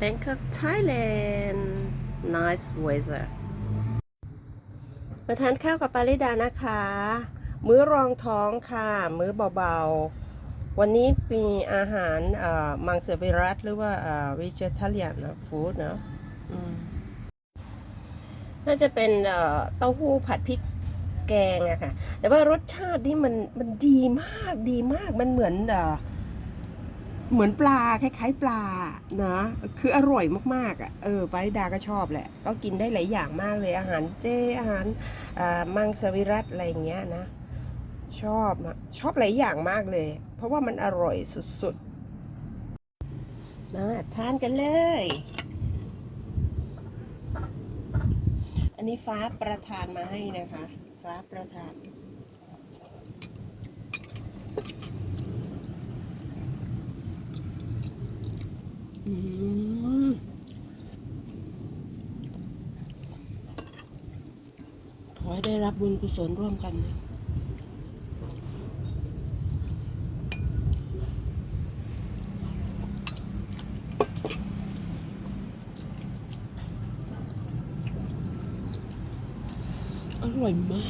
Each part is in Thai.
Bangkok Thailand nice weather มาทานข้าวกับปาริดานะคะ มื้อรองท้องค่ะ มื้อเบาๆ วันนี้มีอาหารมังสวิรัตหรือว่าวิเจท a เลียนฟู้ดเนาะน่าจะเป็นเอ่อเต้าหู้ผัดพริกแกงอะค่ะ แต่ว่ารสชาตินี่มันมันดีมากดีมากมันเหมือน เหมือนปลาคล้ายๆ ปลานะคืออร่อยมากๆอะเออปาริดาก็ชอบแหละ ก็กินได้หลายอย่างมากเลยอาหารเจอาหารมังสวิรัตอะไรเงี้ยนะ ชอบอะชอบหลายอย่างมากเลย เพราะว่ามันอร่อยสุดๆมาทานกันเลย อันนี้ฟ้าประทานมาให้นะคะ ฟ้าประทาน อืมขอ ให้ได้รับบุญกุศลร่วมกันนะอร่อยมาก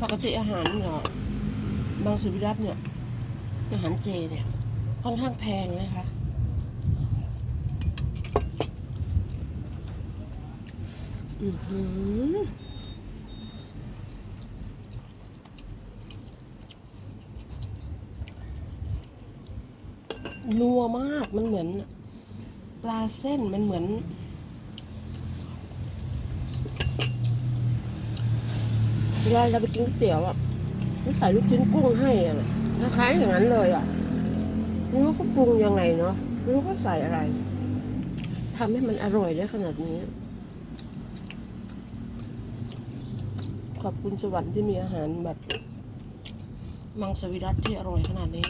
ปกติอาหารเนี่ยบางสุวิรัตเนี่ย อาหารเจเนี่ย ค่อนข้างแพงนะคะ อือนัวมากมันเหมือน ปลาเส้นมันเหมือน เวลาเราไปกินก๋วยเตี๋ยวอะมันใส่ลูกชิ้นกุ้งให้อะคล้ายๆอย่างนั้นเลยอะไม่รู้เขาปรุงยังไงเนาะไม่รู้เขาใส่อะไรทำให้มันอร่อยได้ขนาดนี้ ขอบคุณสวรรค์ที่มีอาหารแบบ มังสวิรัตที่อร่อยขนาดนี้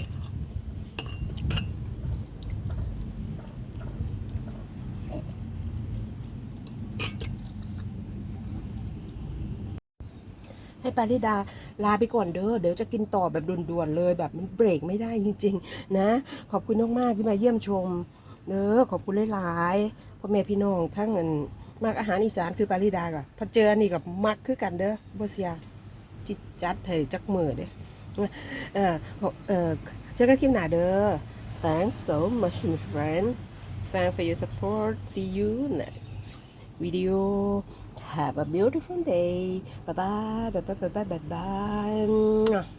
ให้ปาริดาลาไปก่อนเด้อ เดี๋ยวจะกินต่อแบบด่วนๆเลยแบบมันเบรกไม่ได้จริง ๆ นะ ขอบคุณมากๆที่มาเยี่ยมชมเด้อขอบคุณหลายๆพ่อแม่พี่น้องทั้งเงิน มักอาหารอีสานคือปาริดาก่ะพอเจออันนี้กับมักคือกันเด้อบ่เสียจิตจัดให้จักมือเด้อเออเออเจอกันคลิปหน้าเด้อ thanks so much my friend thanks for your support see you next video have a beautiful day Bye bye bye bye bye bye bye bye